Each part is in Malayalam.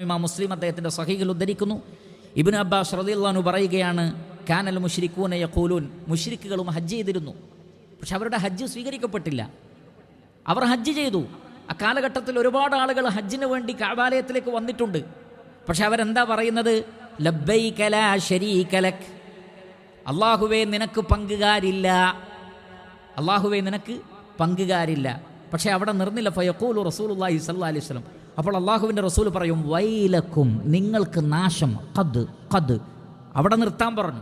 ഇമാം മുസ്ലിം അദ്ദേഹത്തിന്റെ സഹികൾ ഉദ്ധരിക്കുന്നു. ഇബിൻ അബ്ബാസ് റളിയല്ലാഹു പറയുകയാണ് കാനൽ മുഷിരിക്കൂനയ യഖൂലൂൻ. മുഷിരിക്കുകളും ഹജ്ജ് ചെയ്തിരുന്നു. പക്ഷെ അവരുടെ ഹജ്ജ് സ്വീകരിക്കപ്പെട്ടില്ല. അവർ ഹജ്ജ് ചെയ്തു. ആ കാലഘട്ടത്തിൽ ഒരുപാട് ആളുകൾ ഹജ്ജിന് വേണ്ടി കാബാലയത്തിലേക്ക് വന്നിട്ടുണ്ട്. പക്ഷെ അവരെന്താ പറയുന്നത്? ലബ്ബൈക കല ശരീക ലക്. അള്ളാഹുവേ നിനക്ക് പങ്കുകാരില്ല. അള്ളാഹുവേ നിനക്ക് പങ്കുകാരില്ല. പക്ഷെ അവിടെ നിർന്നില്ല. ഫയക്കൂലു റസൂലുള്ളാഹി സ്വല്ലല്ലാഹി അലൈഹി വസല്ലം. അപ്പോൾ അള്ളാഹുവിന്റെ റസൂൽ പറയും വൈലക്കും നിങ്ങൾക്ക് നാശം. കത് കത് അവിടെ നിർത്താൻ പറഞ്ഞു.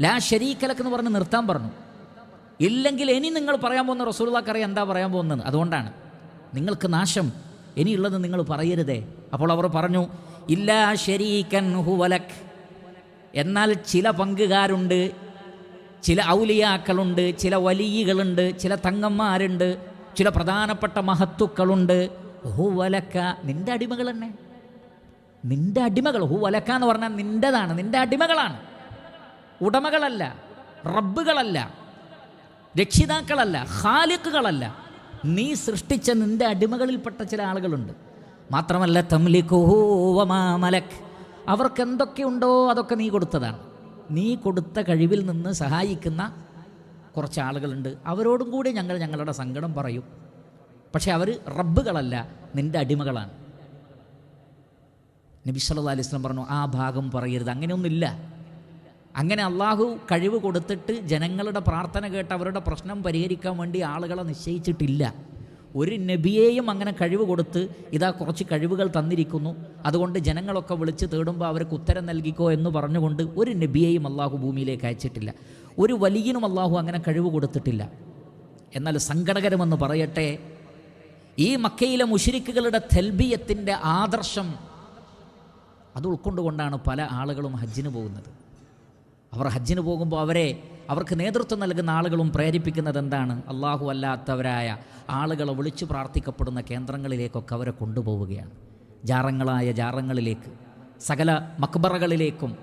ലാ ശരീക്കലക്ക് എന്ന് പറഞ്ഞ് നിർത്താൻ പറഞ്ഞു. ഇല്ലെങ്കിൽ ഇനി നിങ്ങൾ പറയാൻ പോകുന്ന റസൂലുള്ളാഹ്ക്ക് അറിയാം എന്താ പറയാൻ പോകുന്നത്? അതുകൊണ്ടാണ്. നിങ്ങൾക്ക് നാശം ഇനിയുള്ളത് നിങ്ങൾ പറയരുതേ. അപ്പോൾ അവർ പറഞ്ഞു ഇല്ലാ ശരീക്കൻ ഹുവലക് എന്നാൽ ചില പങ്കുകാരുണ്ട് ചില ഔലിയാക്കളുണ്ട് ചില വലിയകളുണ്ട് ചില തങ്ങന്മാരുണ്ട് ചില പ്രധാനപ്പെട്ട മഹത്തുക്കളുണ്ട്. ഹുവലക്ക നിന്റെ അടിമകൾ തന്നെ നിന്റെ അടിമകൾ ഹുവലക്ക എന്ന് പറഞ്ഞാൽ നിന്റേതാണ്. നിന്റെ അടിമകളാണ്. ഉടമകളല്ല റബ്ബുകളല്ല രക്ഷിതാക്കളല്ല ഖാലിക്കുകളല്ല നീ സൃഷ്ടിച്ച നിന്റെ അടിമകളിൽപ്പെട്ട ചില ആളുകളുണ്ട്. മാത്രമല്ല തംലിക്കുഹൂവമാമലക് അവർക്ക് എന്തൊക്കെയുണ്ടോ അതൊക്കെ നീ കൊടുത്തതാണ്. നീ കൊടുത്ത കഴിവിൽ നിന്ന് സഹായിക്കുന്ന കുറച്ച് ആളുകളുണ്ട്. അവരോടും കൂടി ഞങ്ങൾ ഞങ്ങളുടെ സങ്കടം പറയും. പക്ഷെ അവർ റബ്ബുകളല്ല നിന്റെ അടിമകളാണ്. നബി സല്ലാ അലൈഹി പറഞ്ഞു ആ ഭാഗം പറയരുത്. അങ്ങനെയൊന്നുമില്ല. അങ്ങനെ അള്ളാഹു കഴിവ് കൊടുത്തിട്ട് ജനങ്ങളുടെ പ്രാർത്ഥന കേട്ട് അവരുടെ പ്രശ്നം പരിഹരിക്കാൻ വേണ്ടി ആളുകളെ നിശ്ചയിച്ചിട്ടില്ല. ഒരു നബിയെയും അങ്ങനെ കഴിവ് കൊടുത്ത് ഇതാ കുറച്ച് കഴിവുകൾ തന്നിരിക്കുന്നു. അതുകൊണ്ട് ജനങ്ങളൊക്കെ വിളിച്ച് തേടുമ്പോൾ അവർക്ക് ഉത്തരം നൽകിക്കോ എന്ന് പറഞ്ഞുകൊണ്ട് ഒരു നബിയെയും അള്ളാഹു ഭൂമിയിലേക്ക് അയച്ചിട്ടില്ല. ഒരു വലിയനും അള്ളാഹു അങ്ങനെ കഴിവ് കൊടുത്തിട്ടില്ല. എന്നാൽ സങ്കടകരമെന്ന് പറയട്ടെ ഈ മക്കയിലെ മുഷിരിക്കുകളുടെ തെൽബിയത്തിന്റെ ആദർശം അത് ഉൾക്കൊണ്ടുകൊണ്ടാണ് പല ആളുകളും ഹജ്ജിന് പോകുന്നത്. അവർ ഹജ്ജിന് പോകുമ്പോൾ അവരെ അവർക്ക് നേതൃത്വം നൽകുന്ന ആളുകളും പ്രേരിപ്പിക്കുന്നത് എന്താണ്? അള്ളാഹു അല്ലാത്തവരായ ആളുകളെ വിളിച്ചു പ്രാർത്ഥിക്കപ്പെടുന്ന കേന്ദ്രങ്ങളിലേക്കൊക്കെ അവരെ കൊണ്ടുപോവുകയാണ്. ജാറങ്ങളായ ജാറങ്ങളിലേക്ക് സകല മക്ബറകളിലേക്കും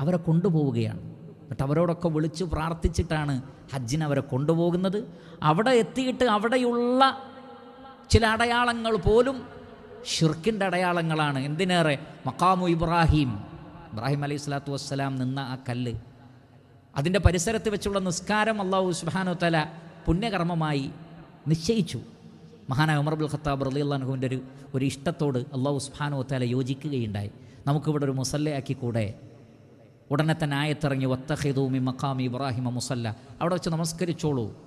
അവരെ കൊണ്ടുപോവുകയാണ്. എന്നിട്ട് അവരോടൊക്കെ വിളിച്ചു പ്രാർത്ഥിച്ചിട്ടാണ് ഹജ്ജിന് അവരെ കൊണ്ടുപോകുന്നത്. അവിടെ എത്തിയിട്ട് അവിടെയുള്ള ചില അടയാളങ്ങൾ പോലും ഷിർക്കിന്റെ അടയാളങ്ങളാണ്. എന്തിനേറെ? മക്കാമു ഇബ്രാഹിം. ഇബ്രാഹിം അലൈഹി സ്വലാത്തു വസ്സലാം നിന്ന ആ കല്ല്. അതിന്റെ പരിസരത്ത് വെച്ചുള്ള നിസ്കാരം അള്ളാഹു സുബാനു തല പുണ്യകർമ്മമായി നിശ്ചയിച്ചു. മഹാനായ ഉമർ ബുൽ ഖത്താബ് റലി അള്ളാഹുവിന്റെ ഒരു ഒരു ഇഷ്ടത്തോട് അള്ളാഹു സുബാനു തല യോജിക്കുകയുണ്ടായി. നമുക്കിവിടെ ഒരു മുസല്ലയാക്കി കൂടെ ഉടനെ തന്നെ ആയത്തിറങ്ങി വത്തഹിദൂമി മക്കാമി ഇബ്രാഹിമ മുസല്ല. അവിടെ വെച്ച് നമസ്കരിച്ചോളൂ.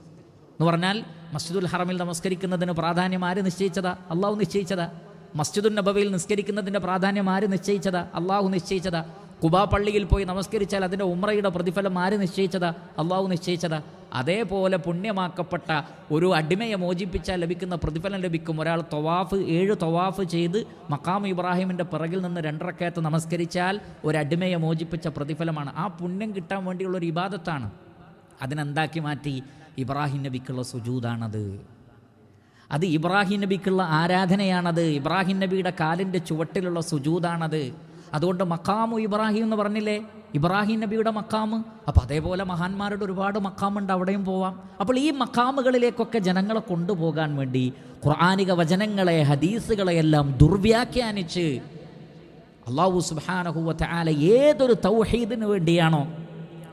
എന്ന് പറഞ്ഞാൽ മസ്ജിദുൽ ഹറമിൽ നമസ്കരിക്കുന്നതിന് പ്രാധാന്യം ആര് നിശ്ചയിച്ചതാ? അള്ളാഹു നിശ്ചയിച്ചതാ. മസ്ജിദുൽ നബവിയിൽ നിസ്കരിക്കുന്നതിന്റെ പ്രാധാന്യം ആര് നിശ്ചയിച്ചതാ? അള്ളാഹു നിശ്ചയിച്ചതാ. കുബാ പള്ളിയിൽ പോയി നമസ്കരിച്ചാൽ അതിന്റെ ഉമ്രയുടെ പ്രതിഫലം ആര് നിശ്ചയിച്ചതാ? അള്ളാഹു നിശ്ചയിച്ചതാ. അതേപോലെ പുണ്യമാക്കപ്പെട്ട ഒരു അടിമയെ മോചിപ്പിച്ചാൽ ലഭിക്കുന്ന പ്രതിഫലം ലഭിക്കും. ഒരാൾ തൊവാഫ് ഏഴ് തൊവാഫ് ചെയ്ത് മക്കാം ഇബ്രാഹിമിന്റെ പിറകിൽ നിന്ന് രണ്ടരക്കയത്ത് നമസ്കരിച്ചാൽ ഒരു അടിമയെ മോചിപ്പിച്ച പ്രതിഫലമാണ്. ആ പുണ്യം കിട്ടാൻ വേണ്ടിയുള്ള ഒരു ഇബാദത്താണ്. അതിനെന്താക്കി മാറ്റി? ഇബ്രാഹിം നബിക്കുള്ള സുജൂതാണത്. അത് ഇബ്രാഹിം നബിക്കുള്ള ആരാധനയാണത്. ഇബ്രാഹിം നബിയുടെ കാലിന്റെ ചുവട്ടിലുള്ള സുജൂതാണത്. അതുകൊണ്ട് മക്കാമു ഇബ്രാഹിം എന്ന് പറഞ്ഞില്ലേ? ഇബ്രാഹിം നബിയുടെ മക്കാമ് അപ്പോൾ അതേപോലെ മഹാന്മാരുടെ ഒരുപാട് മക്കാമുണ്ട് അവിടെയും പോവാം. അപ്പോൾ ഈ മക്കാമുകളിലേക്കൊക്കെ ജനങ്ങളെ കൊണ്ടുപോകാൻ വേണ്ടി ഖുർആാനിക വചനങ്ങളെ ഹദീസുകളെ എല്ലാം ദുർവ്യാഖ്യാനിച്ച് അള്ളാഹു സുബാനഹുവത്തെ ആല ഏതൊരു തൗഹീദിന് വേണ്ടിയാണോ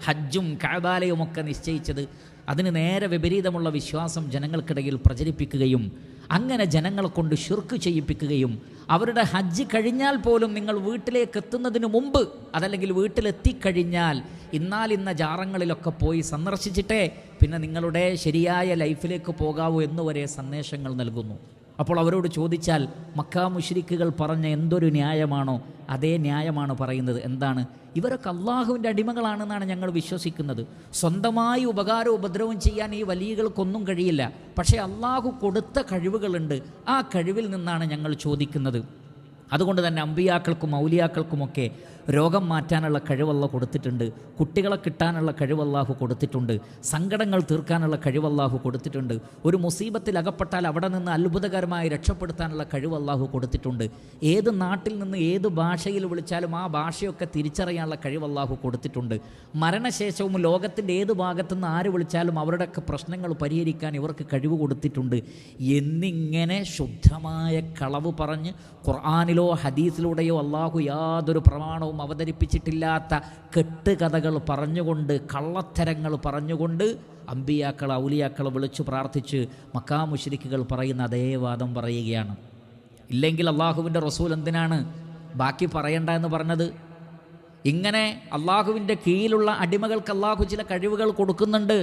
ഹജ്ജും കാബാലയും ഒക്കെ നിശ്ചയിച്ചത്? അതിന് നേരെ വിപരീതമുള്ള വിശ്വാസം ജനങ്ങൾക്കിടയിൽ പ്രചരിപ്പിക്കുകയും അങ്ങനെ ജനങ്ങളെ കൊണ്ട് ഷിർക്ക് ചെയ്യിപ്പിക്കുകയും അവരുടെ ഹജ്ജ് കഴിഞ്ഞാൽ പോലും നിങ്ങൾ വീട്ടിലേക്ക് എത്തുന്നതിന് മുമ്പ് അതല്ലെങ്കിൽ വീട്ടിലെത്തിക്കഴിഞ്ഞാൽ ഇന്നാൽ ഇന്ന ജാറങ്ങളിലൊക്കെ പോയി സന്ദർശിച്ചിട്ടേ പിന്നെ നിങ്ങളുടെ ശരിയായ ലൈഫിലേക്ക് പോകാവൂ എന്നുവരെ സന്ദേശങ്ങൾ നൽകുന്നു. അപ്പോൾ അവരോട് ചോദിച്ചാൽ മക്കാ മുഷ്രിക്കുകൾ പറഞ്ഞ എന്തൊരു ന്യായമാണോ അതേ ന്യായമാണ് പറയുന്നത്. എന്താണ്? ഇവരൊക്കെ അള്ളാഹുവിന്റെ അടിമകളാണെന്നാണ് ഞങ്ങൾ വിശ്വസിക്കുന്നത്. സ്വന്തമായി ഉപകാരവും ഉപദ്രവം ചെയ്യാൻ ഈ വലിയകൾക്കൊന്നും കഴിയില്ല. പക്ഷേ അള്ളാഹു കൊടുത്ത കഴിവുകളുണ്ട്. ആ കഴിവിൽ നിന്നാണ് ഞങ്ങൾ ചോദിക്കുന്നത്. അതുകൊണ്ട് തന്നെ അമ്പിയാക്കൾക്കും ഔലിയാക്കൾക്കുമൊക്കെ രോഗം മാറ്റാനുള്ള കഴിവല്ല കൊടുത്തിട്ടുണ്ട്. കുട്ടികളെ കിട്ടാനുള്ള കഴിവല്ലാഹു കൊടുത്തിട്ടുണ്ട്. സങ്കടങ്ങൾ തീർക്കാനുള്ള കഴിവല്ലാഹു കൊടുത്തിട്ടുണ്ട്. ഒരു മുസീബത്തിൽ അകപ്പെട്ടാൽ അവിടെ നിന്ന് അത്ഭുതകരമായി രക്ഷപ്പെടുത്താനുള്ള കഴിവല്ലാഹു കൊടുത്തിട്ടുണ്ട്. ഏത് നാട്ടിൽ നിന്ന് ഏത് ഭാഷയിൽ വിളിച്ചാലും ആ ഭാഷയൊക്കെ തിരിച്ചറിയാനുള്ള കഴിവല്ലാഹു കൊടുത്തിട്ടുണ്ട്. മരണശേഷവും ലോകത്തിന്റെ ഏത് ഭാഗത്തു നിന്ന് ആര് വിളിച്ചാലും അവരുടെയൊക്കെ പ്രശ്നങ്ങൾ പരിഹരിക്കാൻ ഇവർക്ക് കഴിവ് കൊടുത്തിട്ടുണ്ട്. എന്നിങ്ങനെ ശുദ്ധമായ കളവ് പറഞ്ഞ് ഖുർആാനിൽ ഖുർആാനിലോ ഹദീസിലൂടെയോ അള്ളാഹു യാതൊരു പ്രമാണവും അവതരിപ്പിച്ചിട്ടില്ലാത്ത കെട്ടുകഥകൾ പറഞ്ഞുകൊണ്ട് കള്ളത്തരങ്ങൾ പറഞ്ഞുകൊണ്ട് അമ്പിയാക്കൾ ഔലിയാക്കൾ വിളിച്ചു പ്രാർത്ഥിച്ച് മക്കാമുഷരിക്കുകൾ പറയുന്ന അതേ വാദം പറയുകയാണ്. ഇല്ലെങ്കിൽ അള്ളാഹുവിന്റെ റസൂൽ എന്തിനാണ് ബാക്കി പറയണ്ട എന്ന് പറഞ്ഞത്? ഇങ്ങനെ അള്ളാഹുവിന്റെ കീഴിലുള്ള അടിമകൾക്ക് അള്ളാഹു ചില കഴിവുകൾ കൊടുക്കുന്നുണ്ട്.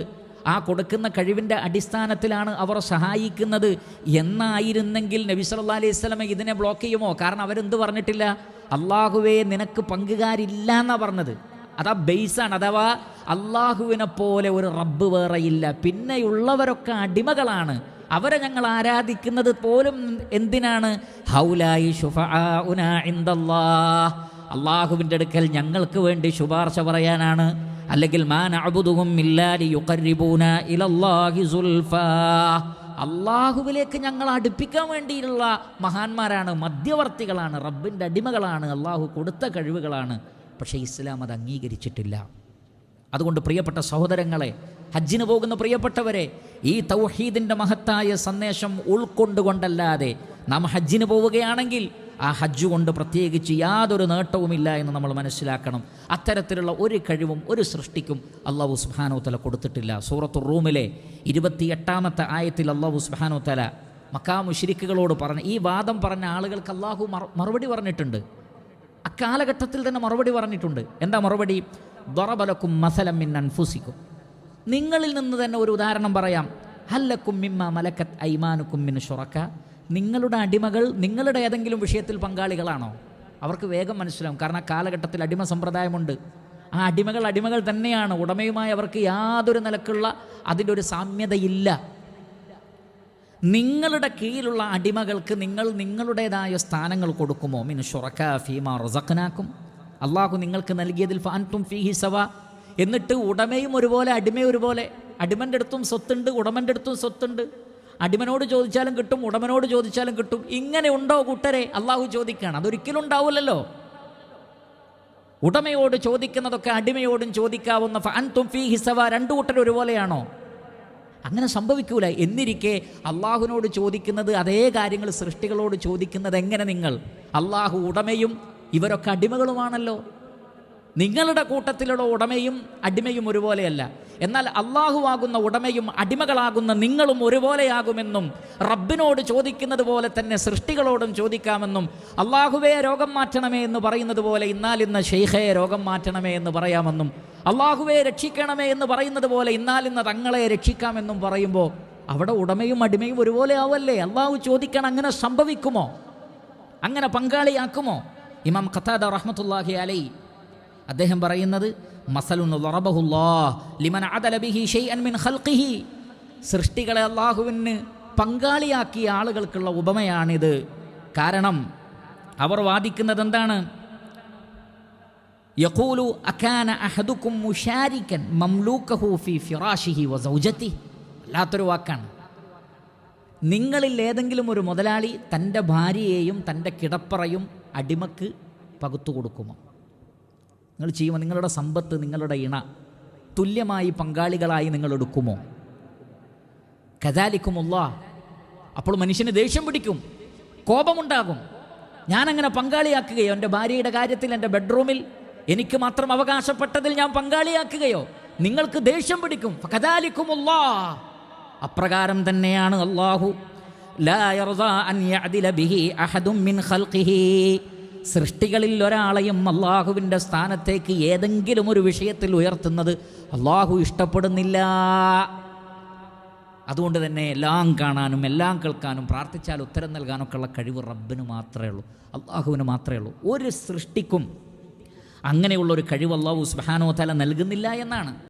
ആ കൊടുക്കുന്ന കഴിവിന്റെ അടിസ്ഥാനത്തിലാണ് അവർ സഹായിക്കുന്നത്. എന്നായിരുന്നെങ്കിൽ നബി സല്ലാ അലൈഹി സ്വലമ ഇതിനെ ബ്ലോക്ക് ചെയ്യുമോ? കാരണം അവരെന്ത് പറഞ്ഞിട്ടില്ല? അള്ളാഹുവേ നിനക്ക് പങ്കുകാരില്ല എന്നാണ് പറഞ്ഞത്. അതാ ബേസാണ് അഥവാ അള്ളാഹുവിനെ പോലെ ഒരു റബ്ബ് വേറെയില്ല പിന്നെയുള്ളവരൊക്കെ അടിമകളാണ്. അവരെ ഞങ്ങൾ ആരാധിക്കുന്നത് പോലും എന്തിനാണ്? ഹൗലായി അള്ളാഹുവിന്റെ അടുക്കൽ ഞങ്ങൾക്ക് വേണ്ടി ശുപാർശ പറയാനാണ്. അല്ലെങ്കിൽ അള്ളാഹുവിലേക്ക് ഞങ്ങൾ അടുപ്പിക്കാൻ വേണ്ടിയുള്ള മഹാന്മാരാണ് മധ്യവർത്തികളാണ് റബ്ബിന്റെ അടിമകളാണ് അള്ളാഹു കൊടുത്ത കഴിവുകളാണ്. പക്ഷേ ഇസ്ലാം അത് അംഗീകരിച്ചിട്ടില്ല. അതുകൊണ്ട് പ്രിയപ്പെട്ട സഹോദരങ്ങളെ ഹജ്ജിന് പോകുന്ന പ്രിയപ്പെട്ടവരെ ഈ തൗഹീദിന്റെ മഹത്തായ സന്ദേശം ഉൾക്കൊണ്ടുകൊണ്ടല്ലാതെ നാം ഹജ്ജിന് പോവുകയാണെങ്കിൽ ആ ഹജ്ജ് കൊണ്ട് പ്രത്യേകിച്ച് യാതൊരു നേട്ടവുമില്ല എന്ന് നമ്മൾ മനസ്സിലാക്കണം. അത്തരത്തിലുള്ള ഒരു കഴിവും ഒരു സൃഷ്ടിക്കും അള്ളാഹു സുബാനോ തല കൊടുത്തിട്ടില്ല. സൂറത്തു റൂമിലെ ഇരുപത്തിയെട്ടാമത്തെ ആയത്തിൽ അള്ളാഹു സുബാനോ തല മക്കാ മുഷിരിക്കുകളോട് പറഞ്ഞ ഈ വാദം പറഞ്ഞ ആളുകൾക്ക് അള്ളാഹു മറുപടി പറഞ്ഞിട്ടുണ്ട്. അക്കാലഘട്ടത്തിൽ തന്നെ മറുപടി പറഞ്ഞിട്ടുണ്ട്. എന്താ മറുപടി? ദൊറബലക്കും മസലം മിൻ അൻഫുസിക്കും. നിങ്ങളിൽ നിന്ന് തന്നെ ഒരു ഉദാഹരണം പറയാം. ഹല്ലക്കും മിമ്മ മലക്കത്ത് ഐമാനുക്കും മിൻ ഷുറക്ക. നിങ്ങളുടെ അടിമകൾ നിങ്ങളുടെ ഏതെങ്കിലും വിഷയത്തിൽ പങ്കാളികളാണോ? അവർക്ക് വേഗം മനസ്സിലാവും. കാരണം ആ കാലഘട്ടത്തിൽ അടിമ സമ്പ്രദായമുണ്ട്. ആ അടിമകൾ അടിമകൾ തന്നെയാണ്. ഉടമയുമായി അവർക്ക് യാതൊരു നിലക്കുള്ള അതിന്റെ ഒരു സാമ്യതയില്ല. നിങ്ങളുടെ കീഴിലുള്ള അടിമകൾക്ക് നിങ്ങൾ നിങ്ങളുടേതായ സ്ഥാനങ്ങൾ കൊടുക്കുമോ? മിൻ ഷുറക്ക ഫീമ റസഖനാക്കും. അള്ളാഹു നിങ്ങൾക്ക് നൽകിയതിൽ ഫാൻതും ഫീ സവ. എന്നിട്ട് ഉടമയും ഒരുപോലെ അടിമയും ഒരുപോലെ. അടിമന്റെ അടുത്തും സ്വത്തുണ്ട് ഉടമന്റെ അടുത്തും സ്വത്തുണ്ട്. അടിമനോട് ചോദിച്ചാലും കിട്ടും ഉടമനോട് ചോദിച്ചാലും കിട്ടും. ഇങ്ങനെ ഉണ്ടോ കൂട്ടരെ? അള്ളാഹു ചോദിക്കുകയാണ്. അതൊരിക്കലും ഉണ്ടാവില്ലല്ലോ. ഉടമയോട് ചോദിക്കുന്നതൊക്കെ അടിമയോടും ചോദിക്കാവുന്ന ഫാൻതും ഫീ ഹിസവ രണ്ടു കൂട്ടർ ഒരുപോലെയാണോ? അങ്ങനെ സംഭവിക്കൂല. എന്നിരിക്കെ അള്ളാഹുവിനോട് ചോദിക്കുന്നത് അതേ കാര്യങ്ങൾ സൃഷ്ടികളോട് ചോദിക്കുന്നത് എങ്ങനെ നിങ്ങൾ? അള്ളാഹു ഉടമയും ഇവരൊക്കെ അടിമകളുമാണല്ലോ. നിങ്ങളുടെ കൂട്ടത്തിലുള്ള ഉടമയും അടിമയും ഒരുപോലെയല്ല. എന്നാൽ അള്ളാഹുവാകുന്ന ഉടമയും അടിമകളാകുന്ന നിങ്ങളും ഒരുപോലെയാകുമെന്നും റബ്ബിനോട് ചോദിക്കുന്നത് പോലെ തന്നെ സൃഷ്ടികളോടും ചോദിക്കാമെന്നും അള്ളാഹുവേ രോഗം മാറ്റണമേ എന്ന് പറയുന്നത് പോലെ ഇന്നാലിന്ന് ഷെയ്ഖയെ രോഗം മാറ്റണമേ എന്ന് പറയാമെന്നും അള്ളാഹുവെ രക്ഷിക്കണമേ എന്ന് പറയുന്നത് പോലെ ഇന്നാലിന്ന് തങ്ങളെ രക്ഷിക്കാമെന്നും പറയുമ്പോൾ അവിടെ ഉടമയും അടിമയും ഒരുപോലെ ആവല്ലേ? അള്ളാഹു ചോദിക്കണം അങ്ങനെ സംഭവിക്കുമോ? അങ്ങനെ പങ്കാളിയാക്കുമോ? ഇമാം ഖത്താദ റഹ്മത്തുല്ലാഹി അലൈ അദ്ദേഹം പറയുന്നത് സൃഷ്ടികളെ അള്ളാഹുവിന് പങ്കാളിയാക്കിയ ആളുകൾക്കുള്ള ഉപമയാണിത്. കാരണം അവർ വാദിക്കുന്നത് എന്താണ്? യഖൂലു അക്കാന അഹദുക്കും മുഷാരിക്കൻ ഫി ഫിറാഷിഹി വസൗജത്തി വാക്കാണ്. നിങ്ങളിൽ ഏതെങ്കിലും ഒരു മുതലാളി തന്റെ ഭാര്യയെയും തന്റെ കിടപ്പറയും അടിമക്ക് പകുത്തു കൊടുക്കുമോ? നിങ്ങൾ ചെയ്യുമോ നിങ്ങളുടെ സമ്പത്ത് നിങ്ങളുടെ ഇണ തുല്യമായി പങ്കാളികളായി നിങ്ങൾ എടുക്കുമോ? കഥാലിക്കുമുള്ള അപ്പോൾ മനുഷ്യന് ദേഷ്യം പിടിക്കും കോപമുണ്ടാകും. ഞാനങ്ങനെ പങ്കാളിയാക്കുകയോ എന്റെ ഭാര്യയുടെ കാര്യത്തിൽ എന്റെ ബെഡ്റൂമിൽ എനിക്ക് മാത്രം അവകാശപ്പെട്ടതിൽ ഞാൻ പങ്കാളിയാക്കുകയോ നിങ്ങൾക്ക് ദേഷ്യം പിടിക്കും. കഥാലിക്കുമുള്ള അപ്രകാരം തന്നെയാണ് അള്ളാഹു സൃഷ്ടികളിൽ ഒരാളെയും അള്ളാഹുവിന്റെ സ്ഥാനത്തേക്ക് ഏതെങ്കിലും ഒരു വിഷയത്തിൽ ഉയർത്തുന്നത് അള്ളാഹു ഇഷ്ടപ്പെടുന്നില്ല. അതുകൊണ്ട് തന്നെ എല്ലാം കാണാനും എല്ലാം കേൾക്കാനും പ്രാർത്ഥിച്ചാൽ ഉത്തരം നൽകാനൊക്കെ ഉള്ള കഴിവ് റബ്ബിന് മാത്രമേ ഉള്ളൂ അള്ളാഹുവിന് മാത്രമേ ഉള്ളൂ. ഒരു സൃഷ്ടിക്കും അങ്ങനെയുള്ള ഒരു കഴിവ് അള്ളാഹു സുബാനോ തല നൽകുന്നില്ല എന്നാണ്.